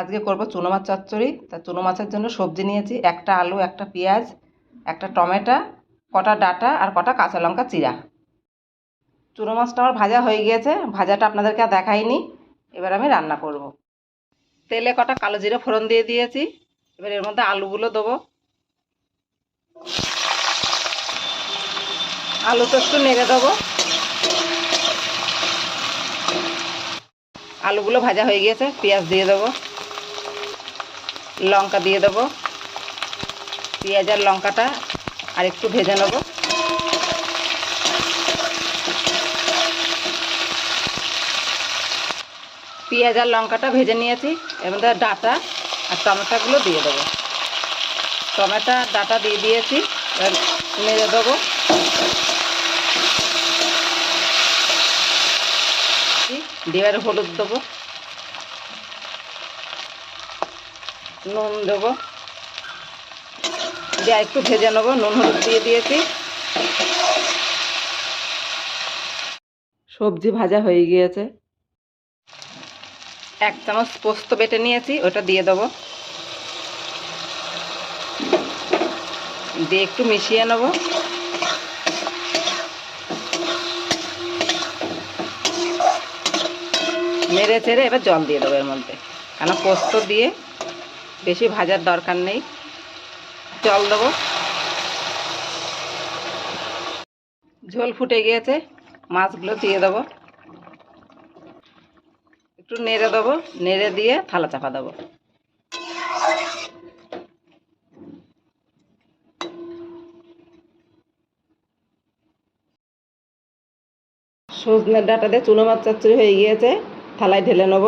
আজকে করব চুনো মাছ চচ্চড়ি। তা চুনো মাছের জন্য সবজি নিয়েছি, একটা আলু, একটা পেঁয়াজ, একটা টমেটো, কটা ডাঁটা আর কটা কাঁচা লঙ্কা চিরা। চুনো মাছটা আমার ভাজা হয়ে গিয়েছে, ভাজাটা আপনাদেরকে আর দেখাইনি। এবার আমি রান্না করব। তেলে কটা কালো জিরে ফোড়ন দিয়ে দিয়েছি, এবার এর মধ্যে আলুগুলো দেবো। আলুটা একটু নেড়ে দেবো। আলুগুলো ভাজা হয়ে গিয়েছে, পেঁয়াজ দিয়ে দেবো, লঙ্কা দিয়ে দেবো, পেঁয়াজ আর লঙ্কাটা আর একটু ভেজে নেব। পেঁয়াজ আর লঙ্কাটা ভেজে নিয়েছি মধ্যে ডাটা আর টমেটোগুলো দিয়ে দেবো। টমেটো ডাটা দিয়ে দিয়েছি, এবার নেড়ে দেবো। এবার হলুদ দেবো। নুন দেবো। দিয়ে একটু ভেজে নেব। নুন হলুদ দিয়ে দিয়েছি। সবজি ভাজা হয়ে গিয়েছে। এক চামচ পোস্ত বেটে নিয়েছি, ওটা দিয়ে দেবো। দিয়ে একটু মিশিয়ে নেব। নেড়ে চেড়ে এবার জল দিয়ে দেবো এর মধ্যে। কেন পোস্ত দিয়ে বেশি ভাজার দরকার নেই। জল দেবো। ঝোল ফুটে গিয়েছে, মাছগুলো দিয়ে দেবো। একটু নেড়ে দেবো, নেড়ে দিয়ে থালা চাপা দেবো। সজনের ডাটা দিয়ে চুনো মাছ চচ্চড়ি হয়ে গিয়েছে। থালায় ঢেলে নেব।